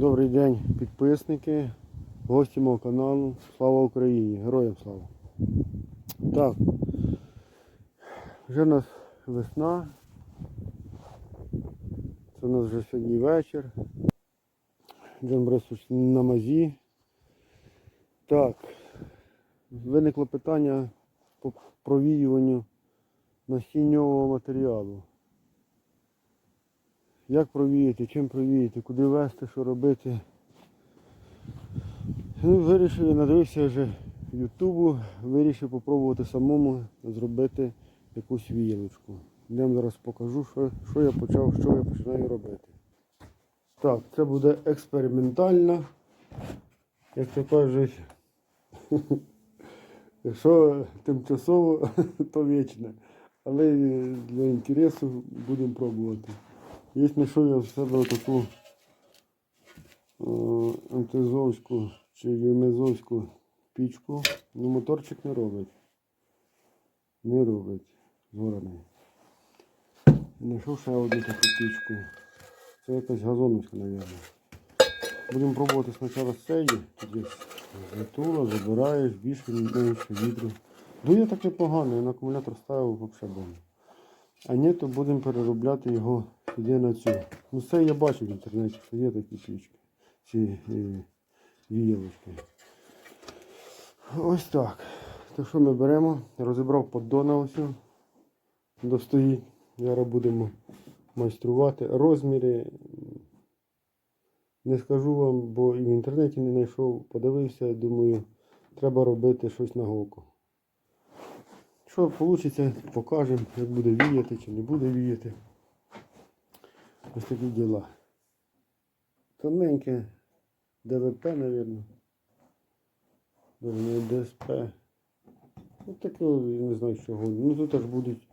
Добрий день, підписники, гості мого каналу. Слава Україні! Героям слава! Так, вже у нас весна. Це у нас вже сьогодні вечір. Джон Борисович на мазі. Так, виникло питання по провіюванню насінньового матеріалу. Як провіяти, чим провіяти, куди вести, що робити. Ну, вирішив, я надивився вже Ютубу, вирішив попробувати самому зробити якусь віялочку. Йдемо зараз покажу, що, що я почав, що я починаю робити. Так, це буде експериментально. Як то кажуть, що тимчасово, то вічне. Але для інтересу будемо пробувати. Є знайшов я в себе таку антизовську чи ємезовську пічку. Ну, моторчик не робить. Не робить. Згорений. Знайшов ще одну таку пічку. Це якась газоновська, мабуть. Будемо пробувати спочатку з цієї. Тут затула, забираєш, більше менше вітру. Дує так непогано, я на акумулятор ставив взагалі. А ні, то будемо переробляти його сюди на цю. Ну це я бачив в інтернеті, що є такі пічки, ці е, віялочки. Ось так. То що ми беремо? Розібрав поддона ось. Достоїть. Зараз будемо майструвати. Розміри не скажу вам, бо і в інтернеті не знайшов, подивився, думаю, треба робити щось на голку. Що вийде, покажемо, як буде віяти чи не буде віяти. Ось такі діла. Тоненьке ДВП, мабуть. Не ДСП. Ну таке, я не знаю чого. Ну тут аж будуть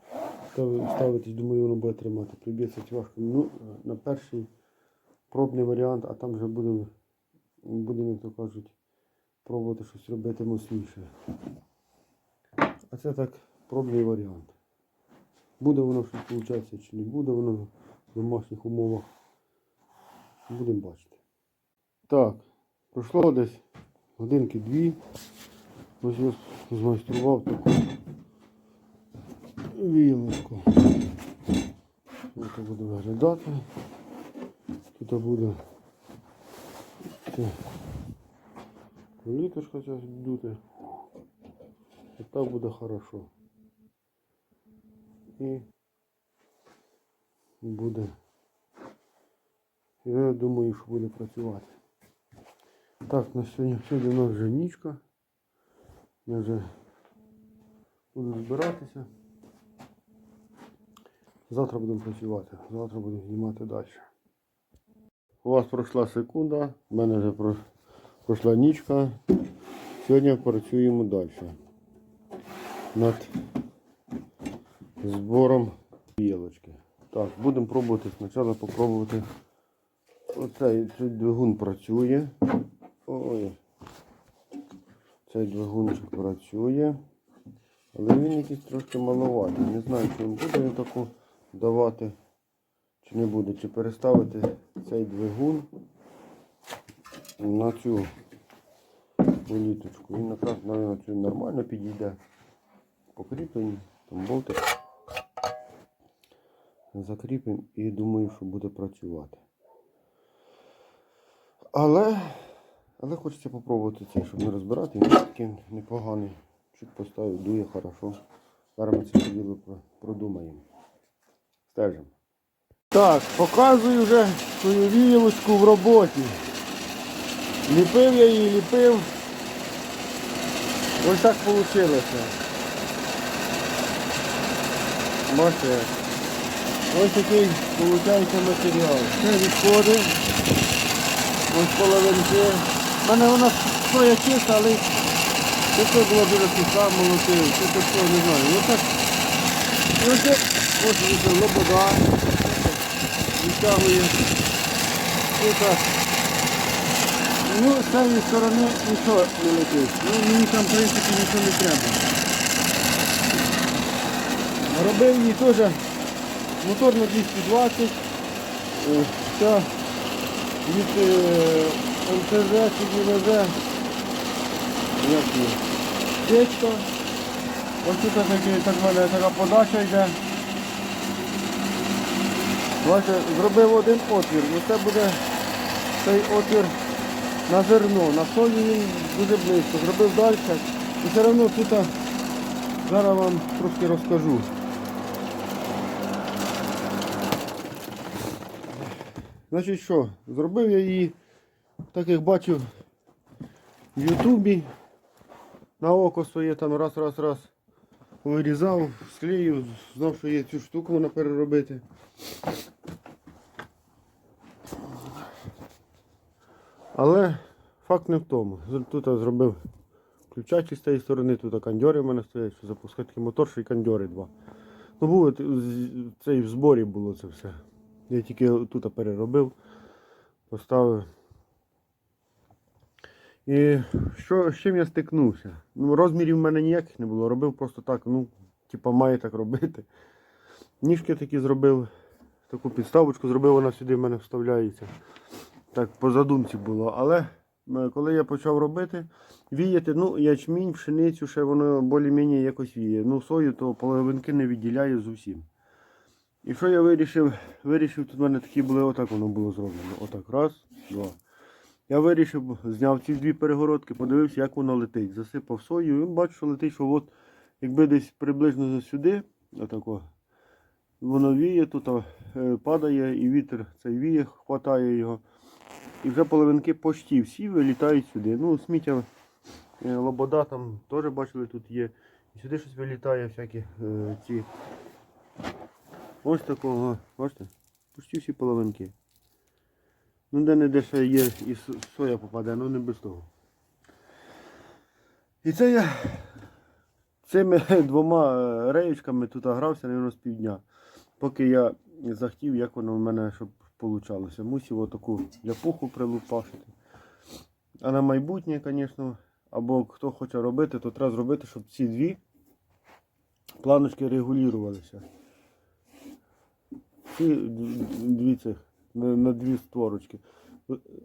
ставитись, думаю, воно буде тримати. Приб'ється тяжко. Ну, на перший пробний варіант, а там вже будемо, будемо, як то кажуть, пробувати щось робити мощніше. А це так пробний варіант. Буде воно щось виходить чи не буде воно в домашніх умовах. Будемо бачити. Так, пройшло десь годинки дві. Ось я змайстрував таку вілочку. Ось так буде виглядати. Тут буде літочка зараз дути. І так буде хорошо. І буде. Я думаю, що буде працювати. Так, на сьогодні, сьогодні у нас вже нічка. Я вже буду збиратися. Завтра будемо працювати. Завтра будемо знімати далі. У вас пройшла секунда, в мене вже пройшла нічка. Сьогодні працюємо далі. Над збором білочки. Так, будемо пробувати спочатку попробувати. Оцей цей двигун працює. Ой. Цей двигунчик працює. Але він якийсь трошки маловатий. Не знаю, чи він буде він таку давати, чи не буде. Чи переставити цей двигун на цю літочку. Він якраз, мабуть, нормально підійде. Покріплені, там болтик. Закріпимо і думаю, що буде працювати. Але, але хочеться попробувати цей, щоб не розбирати. Він такий непоганий. Чуть поставив, дує хорошо. Зараз ми це діло продумаємо. Стежимо. Так, показую вже свою віялочку в роботі. Ліпив я її, ліпив. Ось так вийшло. Бачите? Ось такий виходить матеріал. Це відходи. Ось половинки. У мене вона стоя чиста, але це була дуже суха, молотив. Це все, не знаю. Ось так. І ось ось лобода. Відтягує. Ось так. Ну, з цієї сторони нічого не летить. Ну, мені там, в принципі, нічого не треба. Робив її теж мотор на 220. Е, Ця від е, МТЗ ГВЗ. Як є? Печка. Ось тут так в мене така подача йде. Бачите, зробив один отвір. Ну це буде цей отвір на зерно. На сою він дуже близько. Зробив далі. І все одно тут зараз вам трошки розкажу. Значить що, зробив я її, так як бачив в Ютубі. На око своє там раз, раз, раз вирізав, склеїв, знав, що є цю штуку вона переробити. Але факт не в тому. Тут я зробив ключачі з цієї сторони, тут кандьори в мене стоять, що запускати мотор, що і кандьори два. Ну було т- з- це і в зборі було це все. Я тільки тут переробив, поставив. І що, з чим я стикнувся? Ну, розмірів в мене ніяких не було. Робив просто так, ну, типа має так робити. Ніжки такі зробив, таку підставочку зробив, вона сюди в мене вставляється. Так, по задумці було. Але е, коли я почав робити, віяти, ну, ячмінь, пшеницю, ще воно більш-менш якось віє. Ну, сою, то половинки не відділяє зовсім. І що я вирішив? Вирішив, тут в мене такі були, отак воно було зроблено. Отак, раз, два. Я вирішив, зняв ці дві перегородки, подивився, як воно летить. Засипав сою і бачу, що летить, що от, якби десь приблизно сюди, отако, воно віє тут, е, падає, і вітер цей віє, хватає його. І вже половинки почти всі вилітають сюди. Ну, сміття, е, лобода там теж бачили, тут є. І сюди щось вилітає, всякі е, ці. Ось такого, бачите? Почти всі половинки. Ну, де не де ще є і соя попаде, ну не без того. І це я цими двома е, реєчками тут грався, мабуть, з півдня. Поки я захотів, як воно в мене щоб вийшло. Мусив отаку ляпуху прилупашити. А на майбутнє, звісно, або хто хоче робити, то треба зробити, щоб ці дві планочки регулювалися. Ці дві цих на, на дві створочки.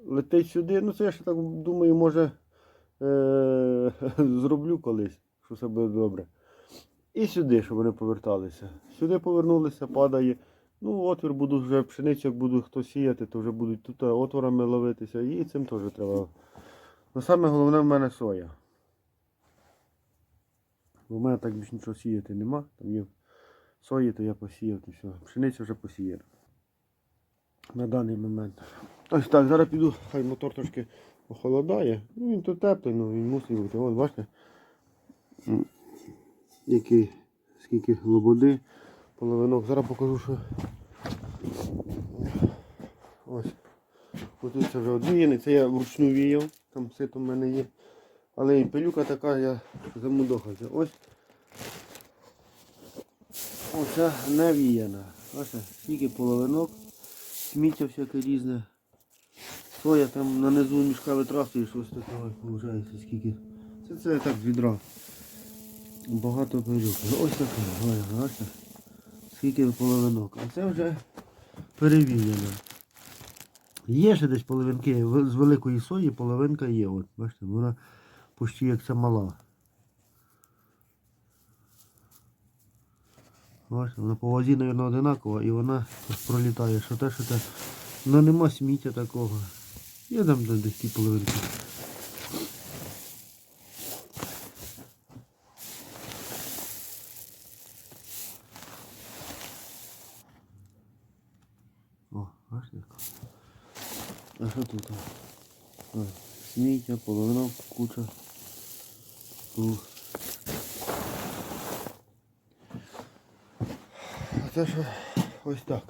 Летить сюди, ну це я ще так думаю, може е- зроблю колись, що все буде добре. І сюди, щоб вони поверталися. Сюди повернулися, падає. Ну, отвір буду вже пшеницю, як буду хто сіяти, то вже будуть тут отворами ловитися. І цим теж треба. Ну, саме головне в мене соя. В мене так більше нічого сіяти нема. Там є сої, то я посіяв і все. Пшеницю вже посіяв. На даний момент. Ось так, зараз піду, хай мотор трошки охолодає. Ну він тут теплий, ну він мусить бути. Ось бачите. Який, скільки лободи, половинок. Зараз покажу, що. Ось. Ось це вже одвіяний, це я вручну віяв, там сито в мене є. Але і пилюка така, я замудохався. Ось. Оце не віяна. Бачите, скільки половинок, сміття всяке різне. Соя там на низу мішка витрасує, щось таке виходить, скільки. Це це так з відра. Багато пилюк. Ось таке, бачите. Скільки половинок. А це вже перевіяно. Є ще десь половинки з великої сої, половинка є. От, бачите, вона почти як ця мала. Вона по вазі, мабуть, одинакова і вона пролітає, що те, що те. Ну нема сміття такого. Там де- десь ті половинки. О, бачите як. А що тут? Сміття, половина, куча. Тут. Це що ось так.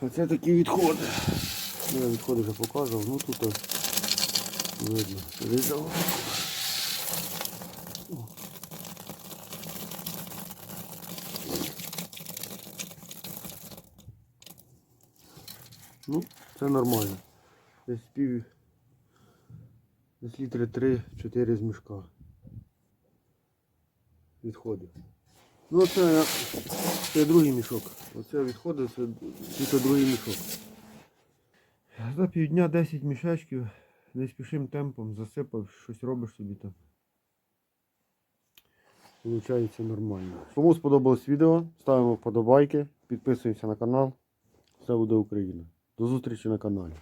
Оце такі відходи. Я відходи вже показував, ну тут видно. Різав. Ну, це нормально. Десь пів. Десь літри 3-4 з мішка. Відходить. Ну це, це другий мішок. Оце відходить, це, це другий мішок. За півдня 10 мішечків, не спішим темпом, засипав, щось робиш собі там. Получається нормально. Кому сподобалось відео, ставимо вподобайки, підписуємося на канал. Все буде Україна. До зустрічі на каналі.